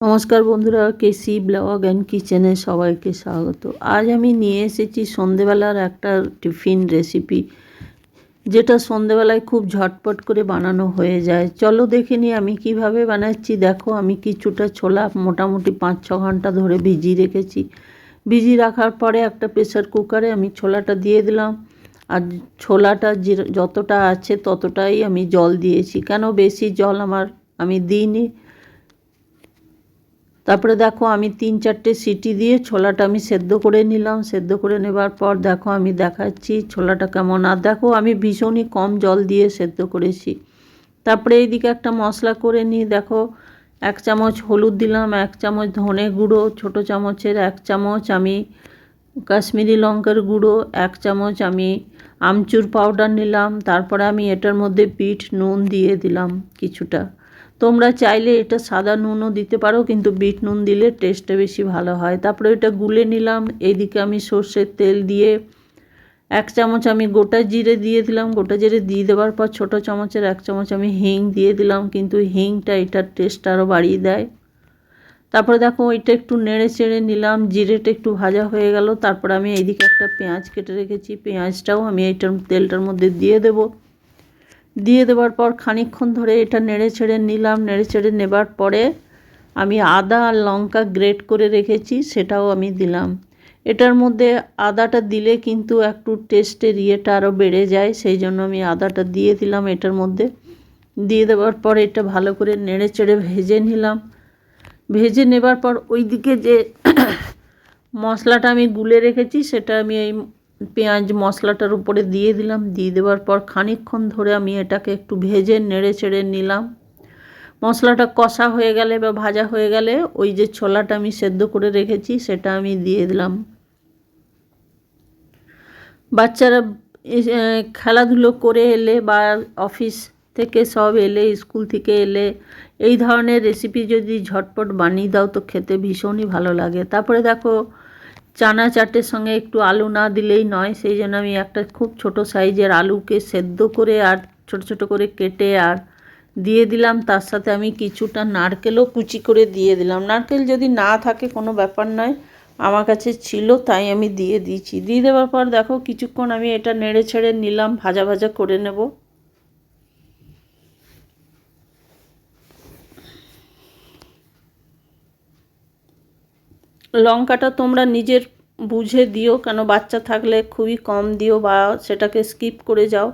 নমস্কার বন্ধুরা, কেসি blog and কিচেনে সবাইকে স্বাগত। আজ আমি নিয়ে এসেছি সন্ধেবেলার একটা টিফিন রেসিপি, যেটা সন্ধেবেলায় খুব ঝটপট করে বানানো হয়ে যায়। চলো দেখে নিই আমি কীভাবে বানাচ্ছি। দেখো, আমি কিছুটা ছোলা মোটামুটি পাঁচ ছ ঘণ্টা ধরে ভিজিয়ে রেখেছি। ভিজিয়ে রাখার পরে একটা প্রেসার কুকারে আমি ছোলাটা দিয়ে দিলাম। আর ছোলাটা যতটা আছে ততটাই আমি জল দিয়েছি। কেন বেশি জল আমার, আমি দিইনি। তারপরে দেখো আমি তিন চারটে সিটি দিয়ে ছোলাটা আমি সেদ্ধ করে নিলাম। সেদ্ধ করে নেবার পর দেখো আমি দেখাচ্ছি ছোলাটা কেমন। আর দেখো আমি ভীষণই কম জল দিয়ে সেদ্ধ করেছি। তারপরে এইদিকে একটা মশলা করে নিই। দেখো এক চামচ হলুদ দিলাম, এক চামচ ধনে গুঁড়ো, ছোটো চামচের এক চামচ আমি কাশ্মীরি লঙ্কার গুঁড়ো, এক চামচ আমি আমচুর পাউডার নিলাম। তারপরে আমি এটার মধ্যে পিঠ নুন দিয়ে দিলাম কিছুটা। তোমরা চাইলে এটা সাদা নুনও দিতে পারো, কিন্তু বিট নুন দিলে টেস্টটা বেশি ভালো হয়। তারপরে এটা গুলে নিলাম এইদিকে আমি সর্ষের তেল দিয়ে এক চামচ আমি গোটা জিরে দিয়ে দিলাম। গোটা জিরে দিয়ে দেওয়ার পর ছোটো চামচের এক চামচ আমি হিং দিয়ে দিলাম, কিন্তু হিংটা এটার টেস্ট আরও বাড়িয়ে দেয়। তারপরে দেখো ওইটা একটু নেড়ে চেড়ে নিলাম, জিরেটা একটু ভাজা হয়ে গেল। তারপরে আমি এইদিকে একটা পেঁয়াজ কেটে রেখেছি, পেঁয়াজটাও আমি এইটার তেলটার মধ্যে দিয়ে দেবো। দিয়ে দেওয়ার পর খানিকক্ষণ ধরে এটা নেড়ে ছেড়ে নিলাম, নেড়ে ছেড়ে নেবার পরে আমি আদা আর লঙ্কা গ্রেট করে রেখেছি, সেটাও আমি দিলাম। এটার মধ্যে আদাটা দিলে কিন্তু একটু টেস্টের ইয়েটা আরও বেড়ে যায়, সেই জন্য আমি আদাটা দিয়ে দিলাম এটার মধ্যে। দিয়ে দেওয়ার পর এটা ভালো করে নেড়ে চেড়ে ভেজে নিলাম। ভেজে নেবার পর ওই দিকে যে মশলাটা আমি গুলে রেখেছি, সেটা আমি এই পেঁয়াজ মশলাটার উপরে দিয়ে দিলাম। দিয়ে দেওয়ার পর খানিকক্ষণ ধরে আমি এটাকে একটু ভেজে নেড়ে চেড়ে নিলাম। মশলাটা কষা হয়ে গেলে বা ভাজা হয়ে গেলে ওই যে ছোলাটা আমি সেদ্ধ করে রেখেছি, সেটা আমি দিয়ে দিলাম। বাচ্চারা খেলাধুলো করে এলে বা অফিস থেকে সব এলে, স্কুল থেকে এলে, এই ধরনের রেসিপি যদি ঝটপট বানিয়ে দাও তো খেতে ভীষণই ভালো লাগে। তারপরে দেখো চানা চাটের সঙ্গে একটু আলু না দিলেই নয়, সেই জন্য আমি একটা খুব ছোট সাইজের আলুকে সেদ্ধ করে আর ছোট ছোট করে কেটে আর দিয়ে দিলাম। তার সাথে আমি কিছুটা নারকেলও কুচি করে দিয়ে দিলাম। নারকেল যদি না থাকে কোনো ব্যাপার নয়, আমার কাছে ছিল, তাই আমি দিয়ে দিয়েছি। দিয়ে দেওয়ার পর দেখো কিছুক্ষণ আমি এটা নেড়ে ছেড়ে নিলাম, ভাজা ভাজা করে নেব। লঙ্কাটা তোমরা নিজের বুঝে দিও কেন বাচ্চা থাকলে খুবই কম দিও বা সেটাকে স্কিপ করে যাও।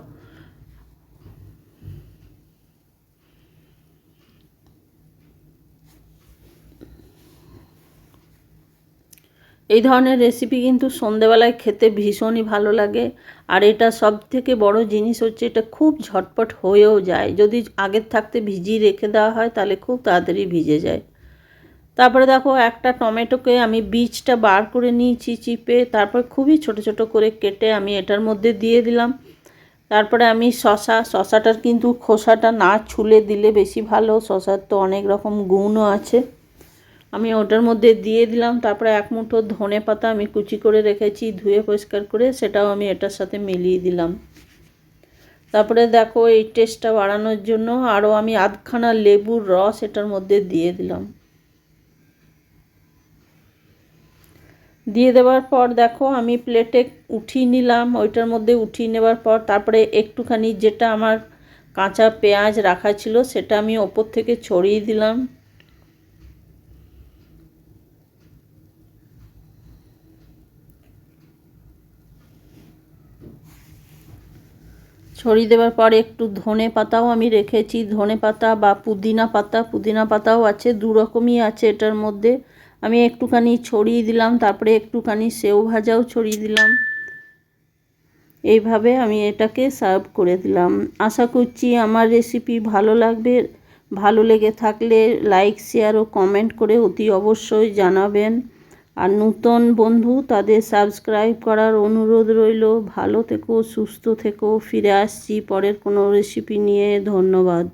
এই ধরনের রেসিপি কিন্তু সন্ধেবেলায় খেতে ভীষণই ভালো লাগে। আর এটা সব থেকে বড় জিনিস হচ্ছে এটা খুব ঝটপট হয়েও যায়। যদি আগের থাকতে ভিজিয়ে রেখে দেওয়া হয় তাহলে খুব তাড়াতাড়ি ভিজে যায়। তারপরে দেখো একটা টমেটোকে আমি বীজটা বার করে নিয়েছি চিপে, তারপর খুবই ছোট ছোট করে কেটে আমি এটার মধ্যে দিয়ে দিলাম। তারপরে আমি শশা শশাটার কিন্তু খোসাটা না ছুলে দিলে বেশি ভালো শশার তো অনেক রকম গুণও আছে। আমি ওটার মধ্যে দিয়ে দিলাম, তারপরে এক মুঠো ধনে পাতা আমি কুচি করে রেখেছি ধুয়ে পরিষ্কার করে, সেটাও আমি এটার সাথে মিলিয়ে দিলাম। তারপরে দেখো এই টেস্টটা বাড়ানোর জন্য আরও আমি আধখানা লেবুর রস এটার মধ্যে দিয়ে দিলাম। দিয়ে দেওয়ার পর দেখো আমি প্লেটে উঠিয়ে নিলাম, ওইটার মধ্যে উঠিয়ে নেবার পর তারপরে একটুখানি যেটা আমার কাঁচা পেঁয়াজ রাখা ছিল সেটা আমি ওপর থেকে ছড়িয়ে দিলাম। ছড়িয়ে দেওয়ার পর একটু ধনে পাতাও আমি রেখেছি, ধনে পাতা বা পুদিনা পাতা, পুদিনা পাতাও আছে, দু রকমই আছে এটার মধ্যে। আমি একটুখানি ছড়িয়ে দিলাম, তারপরে একটুখানি সেও ভাজাও ছড়িয়ে দিলাম। এইভাবে আমি এটাকে সার্ভ করে দিলাম। আশা করছি আমার রেসিপি ভালো লাগবে। ভালো লেগে থাকলে লাইক শেয়ার ও কমেন্ট করে অতি অবশ্যই জানাবেন। আর নূতন বন্ধু তাদের সাবস্ক্রাইব করার অনুরোধ রইল। ভালো থেকো, সুস্থ থেকো। ফিরে আসছি পরের কোনো রেসিপি নিয়ে। ধন্যবাদ।